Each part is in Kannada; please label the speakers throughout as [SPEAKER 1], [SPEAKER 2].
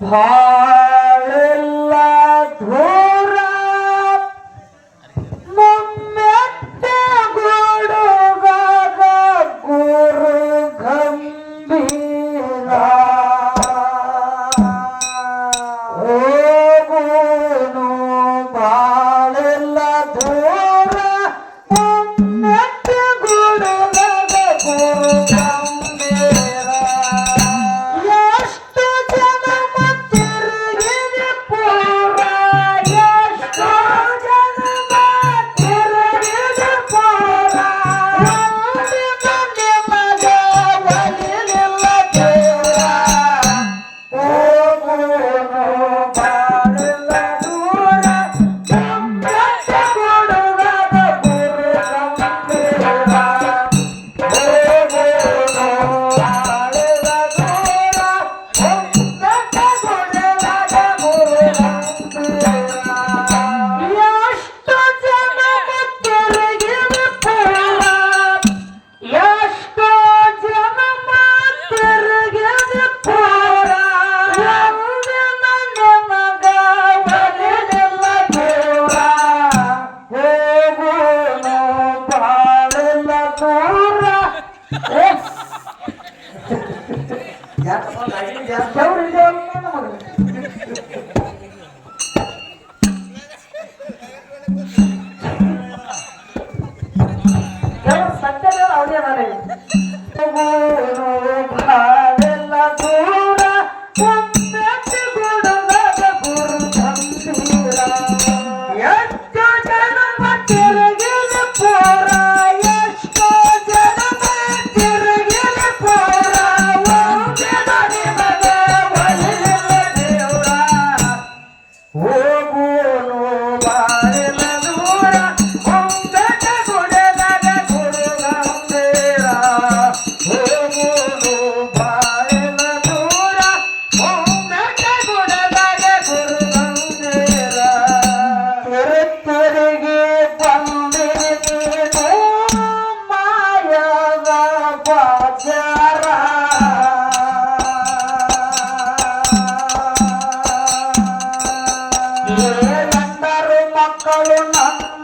[SPEAKER 1] 好。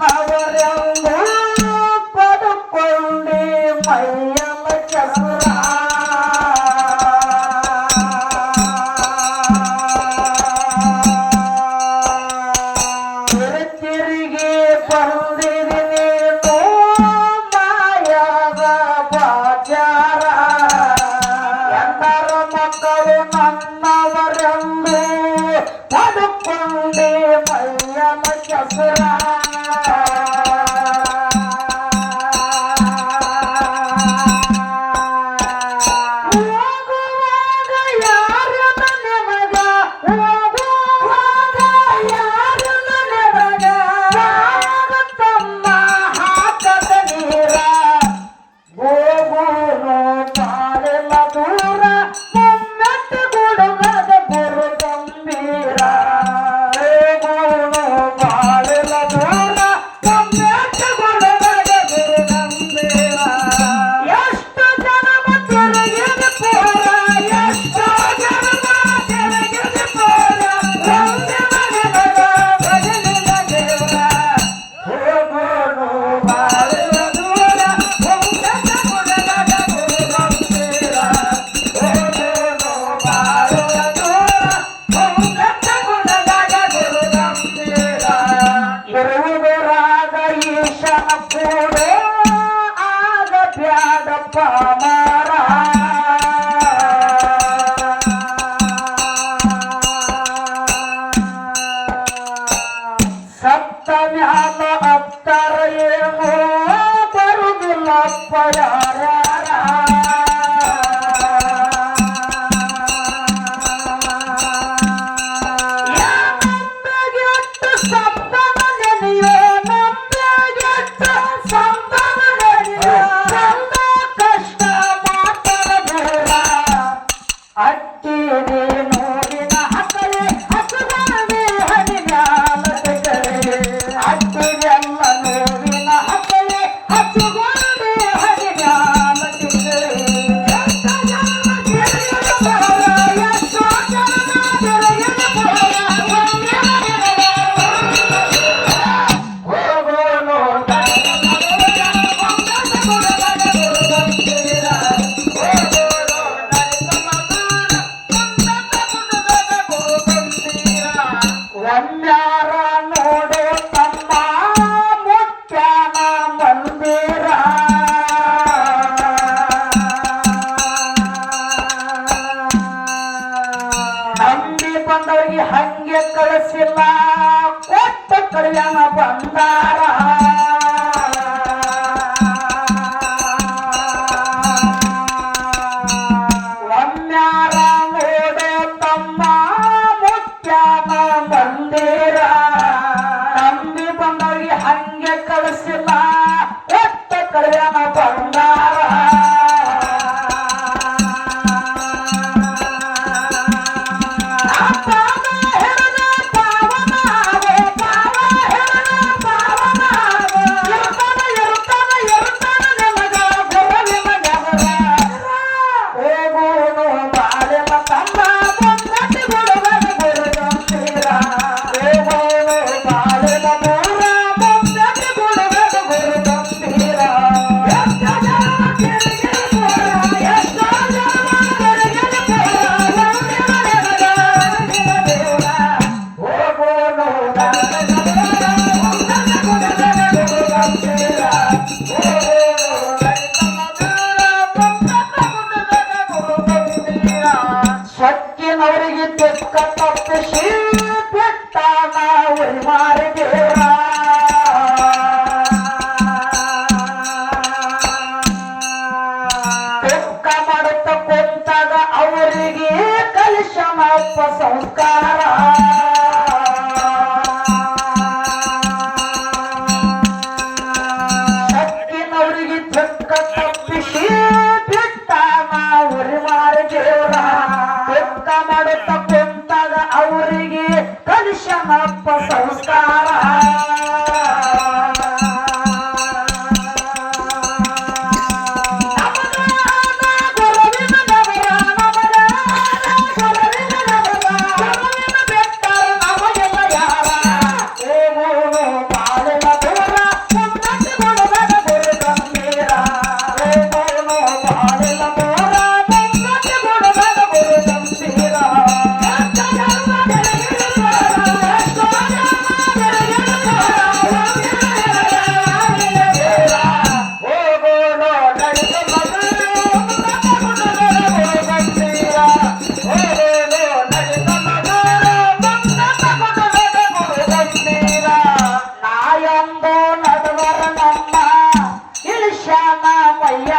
[SPEAKER 1] ನನ್ನವರೆಂದು ಪಡುಕೊಂಡಿ ಮೈಯಲ್ಲ ಚಂದ್ರ ತಿರುಗಿ ಬಂದಿರಿ ನೀನು ಮಾಯದ ಹಂಗೆ ಕಳಿಸಿಲ್ಲ. ಕೊಟ್ಟ ಕಲ್ಯಾಣ ಬಂದಾರ ಒಮ್ಮ್ಯಾರ ನೋಡೆ ತಮ್ಮ ನಂಬಿ ಬಂದವ್ರಿಗೆ ಹಂಗೆ ಕಳಿಸಿಲ್ಲ. ஐயா